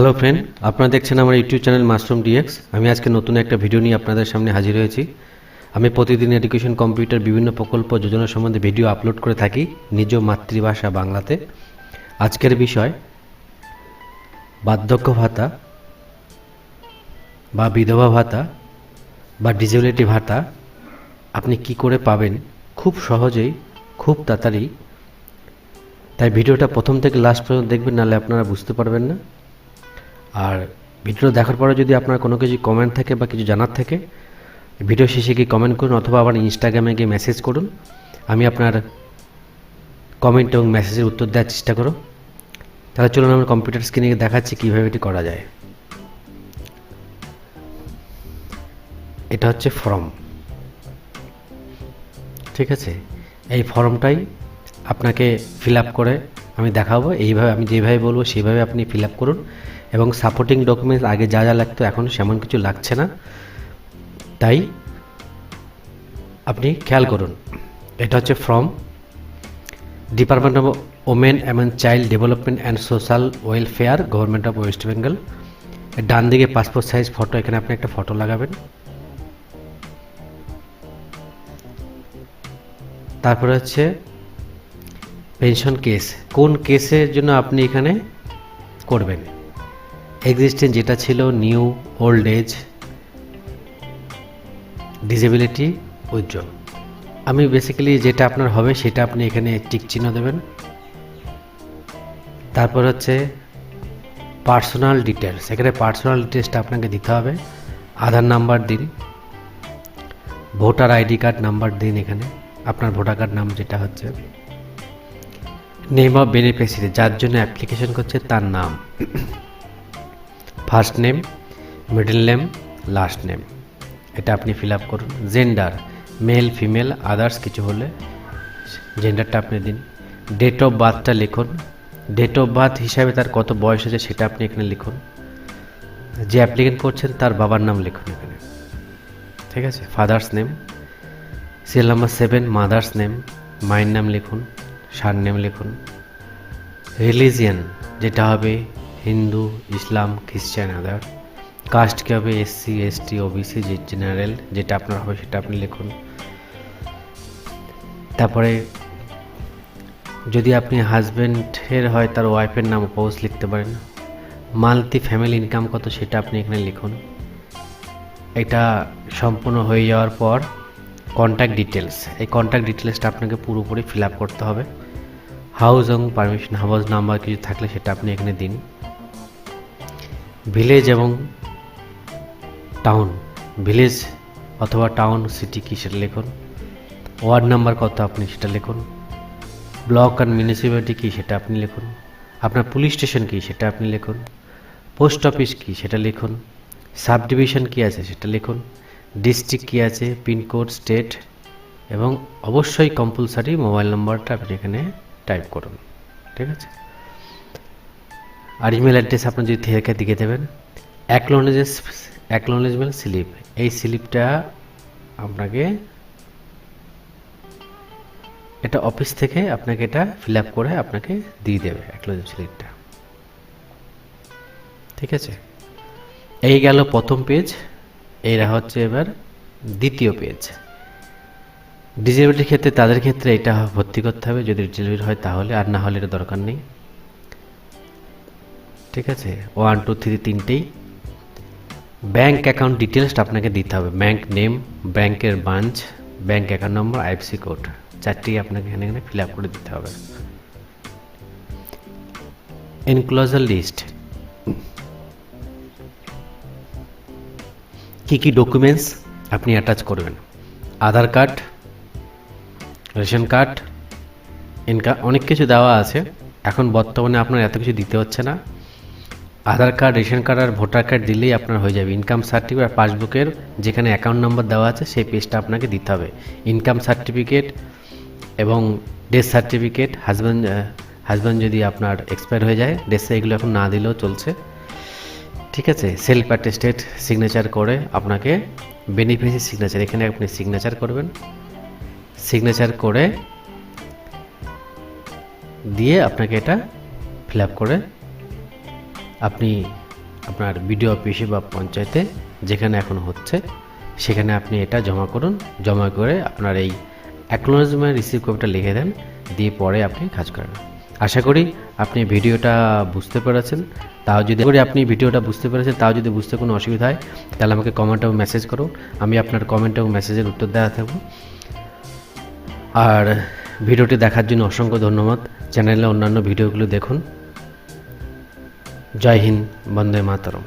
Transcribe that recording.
Hello friend আপনারা দেখছেন আমার ইউটিউব চ্যানেল মাশরুম ডিএক্স আমি আজকে নতুন একটা ভিডিও নিয়ে আপনাদের সামনে হাজির হয়েছি। আমি প্রতিদিন এডুকেশন কম্পিউটার বিভিন্ন প্রকল্প, যোজনা সম্বন্ধে ভিডিও আপলোড করে থাকি নিজ মাতৃভাষা বাংলাতে। আজকের বিষয়, বার্ধক্য ভাতা বা বিধবা ভাতা বা ডিসেবিলিটি ভাতা আপনি কি করে পাবেন? খুব সহজেই, খুব তাড়াতাড়ি। তাই ভিডিওটা প্রথম থেকে লাস্ট পর্যন্ত দেখবেন, নাহলে আপনারা বুঝতে পারবেন না। আর ভিডিও দেখার পরে যদি আপনার কোনো কিছু কমেন্ট থাকে বা কিছু জানার থাকে, ভিডিও শেষে গিয়ে কমেন্ট করুন অথবা আবার ইনস্টাগ্রামে গিয়ে মেসেজ করুন। আমি আপনার কমেন্ট এবং মেসেজের উত্তর দেওয়ার চেষ্টা করো তাহলে চলুন আমরা কম্পিউটার স্ক্রিনে দেখাচ্ছি কীভাবে এটি করা যায়। এটা হচ্ছে ফর্ম ঠিক আছে? এই ফর্মটাই আপনাকে ফিল আপ করে আমি দেখাবো। এইভাবে আমি যেভাবে বলব, সেইভাবে আপনি ফিল আপ করুন এবং সাপোর্টিং ডকুমেন্টস আগে যা যা লাগতো এখন সেমন কিছু লাগছে না। তাই আপনি খেয়াল করুন। এটা হচ্ছে form department of women and child development and social welfare government of west Bengal ডান দিকে পাসপোর্ট সাইজ ফটো এখানে আপনি একটা ফটো লাগাবেন। তারপরে হচ্ছে পেনশন কেস কোন কেসের জন্য আপনি এখানে করবেন? এক্সিস্টেন্ট যেটা ছিল নিউ ওল্ড এজ ডিসেবিলিটি উজ্জ্বল আমি বেসিক্যালি যেটা আপনার হবে, সেটা আপনি এখানে টিক চিহ্ন দেবেন। তারপর হচ্ছে পার্সোনাল ডিটেলস এখানে পার্সোনাল ডিটেলসটা আপনাকে দিতে হবে। আধার নাম্বার দিন। ভোটার আইডি কার্ড নাম্বার দিন এখানে। আপনার ভোটার কার্ড নাম যেটা হচ্ছে। নেম অফ বেনিফিসিয়ারি যার জন্য অ্যাপ্লিকেশন করছে তার নাম। First name, middle name, last name. এটা আপনি ফিল আপ করুন। জেন্ডার, মেল, ফিমেল, আদার্স কিছু হলে জেন্ডারটা আপনি দিন। ডেট অফ বার্থটা লিখুন। ডেট অফ বার্থ হিসাবে তার কত বয়স আছে সেটা আপনি এখানে লিখুন। যে অ্যাপ্লিকেন্ট করছেন তার বাবার নাম লিখুন এখানে। ঠিক আছে? Father's name. Serial number seven, mother's name. মায়ের নাম লিখুন। সার নেম লিখুন। রিলিজিয়ান, যেটা হবে হিন্দু, ইসলাম, খ্রিস্টান, আদার। কাস্ট কী হবে এসসি এসটি ওবিসি যে জেনারেল যেটা আপনার হবে সেটা আপনি লিখুন। তারপরে, যদি আপনি হাজব্যান্ডের হয় তার ওয়াইফের নাম পোজ লিখতে পারেন। মান্থলি ফ্যামিলি ইনকাম কত সেটা আপনি এখানে লিখুন। এটা সম্পূর্ণ হয়ে যাওয়ার পর কন্ট্যাক্ট ডিটেলস এই কন্ট্যাক্ট ডিটেলসটা আপনাকে পুরোপুরি ফিল আপ করতে হবে। হাউস এবং পারমিশন হাউস নাম্বার কিছু থাকলে সেটা আপনি এখানে দিন। ভিলেজ এবং টাউন, ভিলেজ অথবা টাউন সিটি কি সেটা লিখুন। ওয়ার্ড নাম্বার কত আপনি সেটা লিখুন। ব্লক অ্যান্ড মিউনিসিপ্যালিটি কী সেটা আপনি লিখুন। আপনার পুলিশ স্টেশন কী সেটা আপনি লিখুন। পোস্ট অফিস কী সেটা লিখুন। সাব ডিভিশন কী আছে সেটা লিখুন। ডিস্ট্রিক্ট কী আছে, পিনকোড, স্টেট এবং অবশ্যই কম্পালসারি মোবাইল নাম্বারটা আপনি এখানে টাইপ করুন, ঠিক আছে? আর ইমেল অ্যাড্রেস আপনি যদি থেকে দিকে দেবেন অ্যাকনোলেজেস অ্যাকনোলেজমেন্ট স্লিপ এই স্লিপটা আপনাকে এটা অফিস থেকে আপনাকে এটা ফিল আপ করে আপনাকে দিয়ে দেবে অ্যাকনোলেজমেন্ট স্লিপটা ঠিক আছে? এই গেল প্রথম পেজ এরা হচ্ছে এবার দ্বিতীয় পেজ ডিজেবিলিটির ক্ষেত্রে তাদের ক্ষেত্রে এটা ভর্তি করতে হবে। যদি ডিজেবিলিটি হয় তাহলে, আর না হলে এটা দরকার নেই। ঠিক আছে? ওয়ান টু থ্রি তিনটেই। ব্যাংক অ্যাকাউন্ট ডিটেলসটা আপনাকে দিতে হবে। ব্যাংক নেম ব্যাংকের branch bank account number IFSC code চারটি আপনাকে এখানে এখানে ফিল আপ করে দিতে হবে। এনক্লোজার লিস্ট কি কি ডকুমেন্টস আপনি অ্যাটাচ করবেন? Aadhaar card ration card income অনেক কিছু দেওয়া আছে। এখন বর্তমানে আপনার এত কিছু দিতে হচ্ছে না। আধার কার্ড, রেশন কার্ড আর ভোটার কার্ড দিলেই আপনার হয়ে যাবে। ইনকাম সার্টিফিকেট পাসবুকের যেখানে অ্যাকাউন্ট নম্বর দেওয়া আছে, সেই পেজটা আপনাকে দিতে হবে। ইনকাম সার্টিফিকেট এবং ডেথ সার্টিফিকেট হাজব্যান্ড হাজব্যান্ড যদি আপনার এক্সপায়ার হয়ে যায় ডেথে এগুলো এখন না দিলেও চলছে। ঠিক আছে? সেলফ অ্যাটেস্টেড সিগনেচার করে আপনাকে বেনিফিসি সিগনেচার এখানে আপনি সিগনেচার করবেন। সিগনেচার করে দিয়ে আপনাকে এটা ফিল করে আপনি আপনার বিডিও অফিসে বা পঞ্চায়েতে যেখানে এখন হচ্ছে, সেখানে আপনি এটা জমা করুন। জমা করে আপনার এই অ্যাকনোলজমেন্ট রিসিভ কপিটা লিখে দেন, দিয়ে পরে আপনি কাজ করেন। আশা করি আপনি ভিডিওটা বুঝতে পেরেছেন। তাও যদি করি আপনি ভিডিওটা বুঝতে পেরেছেন, তাও যদি বুঝতে কোনো অসুবিধা হয়, তাহলে আমাকে কমেন্ট এবং মেসেজ করুন। আমি আপনার কমেন্ট এবং মেসেজের উত্তর দেওয়া থাকব। আর ভিডিওটি দেখার জন্য অসংখ্য ধন্যবাদ। চ্যানেলে অন্যান্য ভিডিওগুলো দেখুন। জয় হিন্দ বন্দে মাতরম।